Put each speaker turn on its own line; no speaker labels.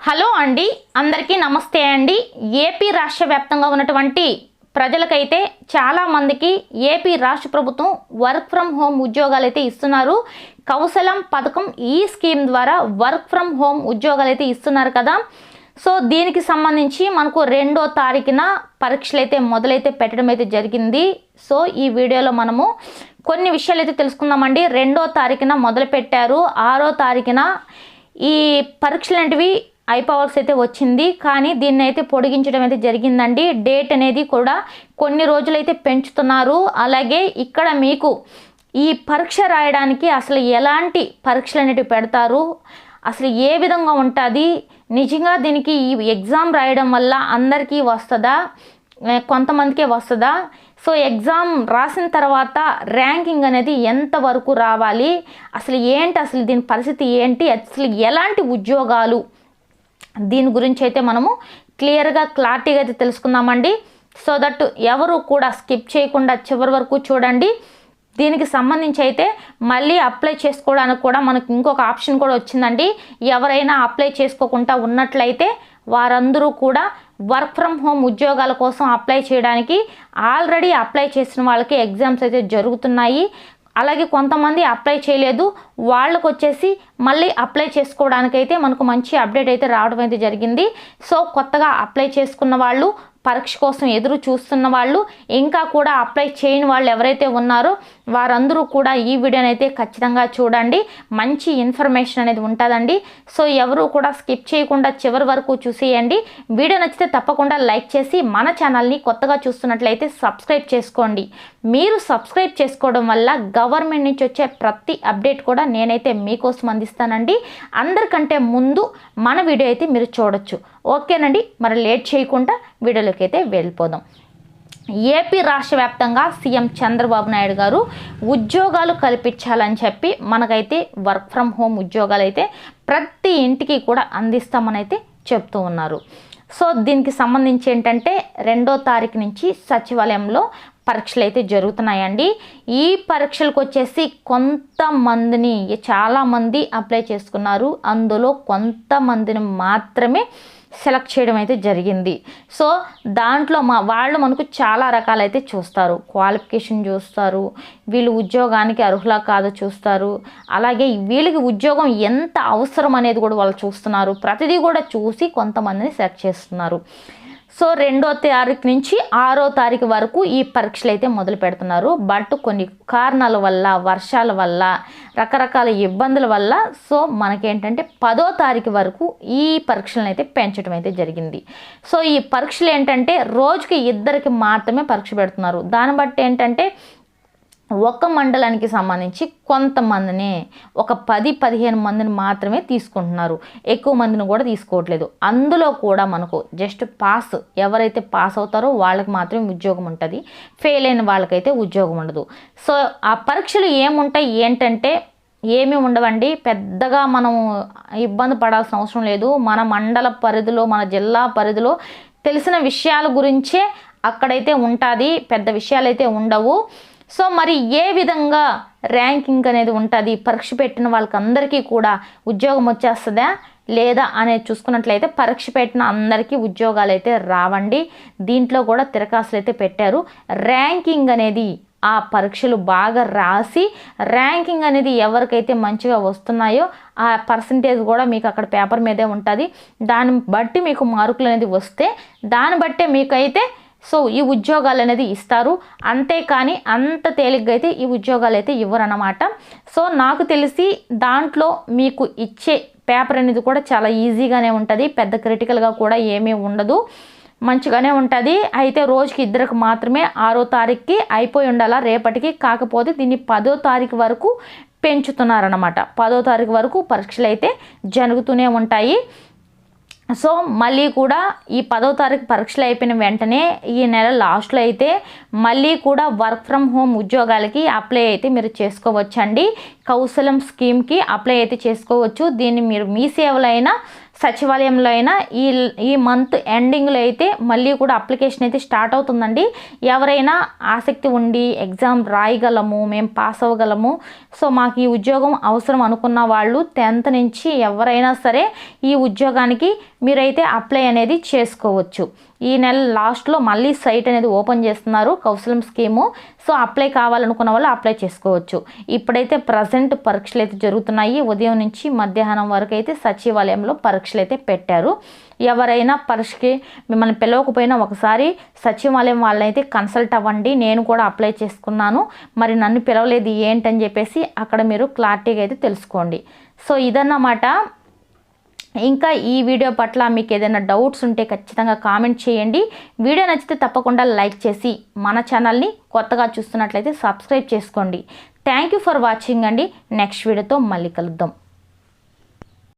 Hello అండి అందరికీ నమస్తే అండి. ఏపీ రాష్ట్ర వ్యాప్తంగా ఉన్నటువంటి ప్రజలకైతే చాలామందికి ఏపీ రాష్ట్ర ప్రభుత్వం వర్క్ ఫ్రమ్ హోమ్ ఉద్యోగాలు అయితే ఇస్తున్నారు. కౌశలం పథకం ఈ స్కీమ్ ద్వారా వర్క్ ఫ్రమ్ హోమ్ ఉద్యోగాలు అయితే ఇస్తున్నారు కదా. సో దీనికి సంబంధించి మనకు రెండో తారీఖున పరీక్షలు అయితే మొదలైతే పెట్టడం అయితే జరిగింది. సో ఈ వీడియోలో మనము కొన్ని విషయాలు అయితే తెలుసుకుందామండి. రెండో తారీఖున మొదలు పెట్టారు ఆరో తారీఖున ఈ పరీక్షలు అనేటివి అయిపోవాల్సి అయితే వచ్చింది. కానీ దీన్ని అయితే పొడిగించడం అయితే జరిగిందండి. డేట్ అనేది కూడా కొన్ని రోజులైతే పెంచుతున్నారు. అలాగే ఇక్కడ మీకు ఈ పరీక్ష రాయడానికి అసలు ఎలాంటి పరీక్షలు అనేటివి పెడతారు? అసలు ఏ విధంగా ఉంటుంది? నిజంగా దీనికి ఈ ఎగ్జామ్ రాయడం వల్ల అందరికీ వస్తుందా? కొంతమందికే వస్తుందా? సో ఎగ్జామ్ రాసిన తర్వాత ర్యాంకింగ్ అనేది ఎంతవరకు రావాలి? అసలు ఏంటి? అసలు దీని పరిస్థితి ఏంటి? అసలు ఎలాంటి ఉద్యోగాలు దీని గురించి అయితే మనము క్లియర్గా క్లారిటీగా అయితే తెలుసుకుందామండి. సో దట్ ఎవరు కూడా స్కిప్ చేయకుండా చివరి వరకు చూడండి. దీనికి సంబంధించి అయితే మళ్ళీ అప్లై చేసుకోవడానికి కూడా మనకు ఇంకొక ఆప్షన్ కూడా వచ్చిందండి. ఎవరైనా అప్లై చేసుకోకుండా ఉన్నట్లయితే వారందరూ కూడా వర్క్ ఫ్రమ్ హోమ్ ఉద్యోగాల కోసం అప్లై చేయడానికి ఆల్రెడీ అప్లై చేసిన వాళ్ళకి ఎగ్జామ్స్ అయితే జరుగుతున్నాయి. అలాగే కొంతమంది అప్లై చేయలేదు. వాళ్ళకు వచ్చేసి మళ్ళీ అప్లై చేసుకోవడానికైతే మనకు మంచి అప్డేట్ అయితే రావడం అయితే జరిగింది. సో కొత్తగా అప్లై చేసుకున్న వాళ్ళు పరీక్ష కోసం ఎదురు చూస్తున్న వాళ్ళు ఇంకా కూడా అప్లై చేయని వాళ్ళు ఎవరైతే ఉన్నారో వారందరూ కూడా ఈ వీడియోని అయితే ఖచ్చితంగా చూడండి. మంచి ఇన్ఫర్మేషన్ అనేది ఉంటుందండి. సో ఎవరు కూడా స్కిప్ చేయకుండా చివరి వరకు చూసేయండి. వీడియో నచ్చితే తప్పకుండా లైక్ చేసి మన ఛానల్ని కొత్తగా చూస్తున్నట్లయితే సబ్స్క్రైబ్ చేసుకోండి. మీరు సబ్స్క్రైబ్ చేసుకోవడం వల్ల గవర్నమెంట్ నుంచి వచ్చే ప్రతి అప్డేట్ కూడా నేనైతే మీకోసం అందిస్తానండి. అందరికంటే ముందు మన వీడియో అయితే మీరు చూడొచ్చు. ఓకేనండి? మరి లేట్ చేయకుండా వీడియోలోకి అయితే వెళ్ళిపోదాం. ఏపీ రాష్ట్ర వ్యాప్తంగా సీఎం చంద్రబాబు నాయుడు గారు ఉద్యోగాలు కల్పించాలని చెప్పి మనకైతే వర్క్ ఫ్రమ్ హోమ్ ఉద్యోగాలు అయితే ప్రతి ఇంటికి కూడా అందిస్తామని అయితే చెప్తూ ఉన్నారు. సో దీనికి సంబంధించి ఏంటంటే రెండో తారీఖు నుంచి సచివాలయంలో పరీక్షలు అయితే జరుగుతున్నాయండి. ఈ పరీక్షలకు వచ్చేసి కొంతమందిని చాలామంది అప్లై చేసుకున్నారు. అందులో కొంతమందిని మాత్రమే సెలెక్ట్ చేయడం అయితే జరిగింది. సో దాంట్లో మా వాళ్ళు మనకు చాలా రకాలైతే చూస్తారు. క్వాలిఫికేషన్ చూస్తారు వీళ్ళు ఉద్యోగానికి అర్హులా కాదో చూస్తారు. అలాగే వీళ్ళకి ఉద్యోగం ఎంత అవసరం అనేది కూడా వాళ్ళు చూస్తున్నారు. ప్రతిదీ కూడా చూసి కొంతమందిని సెలెక్ట్ చేస్తున్నారు. సో రెండో తారీఖు నుంచి ఆరో తారీఖు వరకు ఈ పరీక్షలు అయితే మొదలు పెడుతున్నారు. బట్ కొన్ని కారణాల వల్ల వర్షాల వల్ల రకరకాల ఇబ్బందుల వల్ల సో మనకేంటంటే పదో తారీఖు వరకు ఈ పరీక్షలను అయితే పెంచడం అయితే జరిగింది. సో ఈ పరీక్షలు ఏంటంటే రోజుకి ఇద్దరికి మాత్రమే పరీక్ష పెడుతున్నారు. దాన్ని బట్టి ఏంటంటే ఒక మండలానికి సంబంధించి కొంతమందిని ఒక పది పదిహేను మందిని మాత్రమే తీసుకుంటున్నారు. ఎక్కువ మందిని కూడా తీసుకోవట్లేదు. అందులో కూడా మనకు జస్ట్ పాస్ ఎవరైతే పాస్ అవుతారో వాళ్ళకి మాత్రమే ఉద్యోగం ఉంటుంది. ఫెయిల్ అయిన వాళ్ళకైతే ఉద్యోగం ఉండదు. సో ఆ పరీక్షలు ఏముంటాయి? ఏంటంటే ఏమీ ఉండవండి. పెద్దగా మనం ఇబ్బంది పడాల్సిన అవసరం లేదు. మన మండల పరిధిలో మన జిల్లా పరిధిలో తెలిసిన విషయాల గురించే అక్కడైతే ఉంటుంది. పెద్ద విషయాలు అయితే ఉండవు. సో మరి ఏ విధంగా ర్యాంకింగ్ అనేది ఉంటుంది? పరీక్ష పెట్టిన వాళ్ళకందరికీ కూడా ఉద్యోగం వచ్చేస్తుందా? లేదా అనేది చూసుకున్నట్లయితే పరీక్ష పెట్టిన అందరికీ ఉద్యోగాలు అయితే రావండి. దీంట్లో కూడా తిరకాసులు అయితే పెట్టారు. ర్యాంకింగ్ అనేది ఆ పరీక్షలు బాగా రాసి ర్యాంకింగ్ అనేది ఎవరికైతే మంచిగా వస్తున్నాయో ఆ పర్సంటేజ్ కూడా మీకు అక్కడ పేపర్ మీదే ఉంటుంది. దాన్ని బట్టి మీకు మార్కులు అనేది వస్తే దాన్ని బట్టే మీకైతే సో ఈ ఉద్యోగాలు అనేది ఇస్తారు. అంతేకాని అంత తేలిగ్గా అయితే ఈ ఉద్యోగాలు అయితే ఇవ్వరన్నమాట. సో నాకు తెలిసి దాంట్లో మీకు ఇచ్చే పేపర్ అనేది కూడా చాలా ఈజీగానే ఉంటుంది. పెద్ద క్రిటికల్గా కూడా ఏమీ ఉండదు. మంచిగానే ఉంటుంది. అయితే రోజుకి ఇద్దరికి మాత్రమే ఆరో తారీఖుకి అయిపోయి ఉండాలా రేపటికి కాకపోతే దీన్ని పదో తారీఖు వరకు పెంచుతున్నారన్నమాట. పదో తారీఖు వరకు పరీక్షలు అయితే జరుగుతూనే ఉంటాయి. సో మళ్ళీ కూడా ఈ పదో తారీఖు పరీక్షలు అయిపోయిన వెంటనే ఈ నెల లాస్ట్లో అయితే మళ్ళీ కూడా వర్క్ ఫ్రమ్ హోమ్ ఉద్యోగాలకి అప్లై అయితే మీరు చేసుకోవచ్చండి. కౌశలం స్కీమ్కి అప్లై అయితే చేసుకోవచ్చు. దీన్ని మీరు మీ సేవలైనా సచివాలయంలో అయినా ఈ ఈ మంత్ ఎండింగ్లో అయితే మళ్ళీ కూడా అప్లికేషన్ అయితే స్టార్ట్ అవుతుందండి. ఎవరైనా ఆసక్తి ఉండి ఎగ్జామ్ రాయగలము మేము పాస్ అవ్వగలము. సో మాకు ఈ ఉద్యోగం అవసరం అనుకున్న వాళ్ళు టెన్త్ నుంచి ఎవరైనా సరే ఈ ఉద్యోగానికి మీరైతే అప్లై అనేది చేసుకోవచ్చు. ఈ నెల లాస్ట్లో మళ్ళీ సైట్ అనేది ఓపెన్ చేస్తున్నారు కౌశలం స్కీము. సో అప్లై కావాలనుకున్న వాళ్ళు అప్లై చేసుకోవచ్చు. ఇప్పుడైతే ప్రజెంట్ పరీక్షలు అయితే జరుగుతున్నాయి. ఉదయం నుంచి మధ్యాహ్నం వరకు అయితే సచివాలయంలో పరీక్షలు అయితే పెట్టారు. ఎవరైనా పరీక్షకి మిమ్మల్ని పిలవకపోయినా ఒకసారి సచివాలయం వాళ్ళైతే కన్సల్ట్ అవ్వండి. నేను కూడా అప్లై చేసుకున్నాను. మరి నన్ను పిలవలేదు ఏంటని చెప్పేసి అక్కడ మీరు క్లారిటీగా అయితే తెలుసుకోండి. సో ఇదన్నమాట. ఇంకా ఈ వీడియో పట్ల మీకు ఏదైనా డౌట్స్ ఉంటే ఖచ్చితంగా కామెంట్ చేయండి. వీడియో నచ్చితే తప్పకుండా లైక్ చేసి మన ఛానల్ని కొత్తగా చూస్తున్నట్లయితే సబ్స్క్రైబ్ చేసుకోండి. థ్యాంక్ యూ ఫర్ వాచింగ్ అండి. నెక్స్ట్ వీడియోతో మళ్ళీ కలుద్దాం.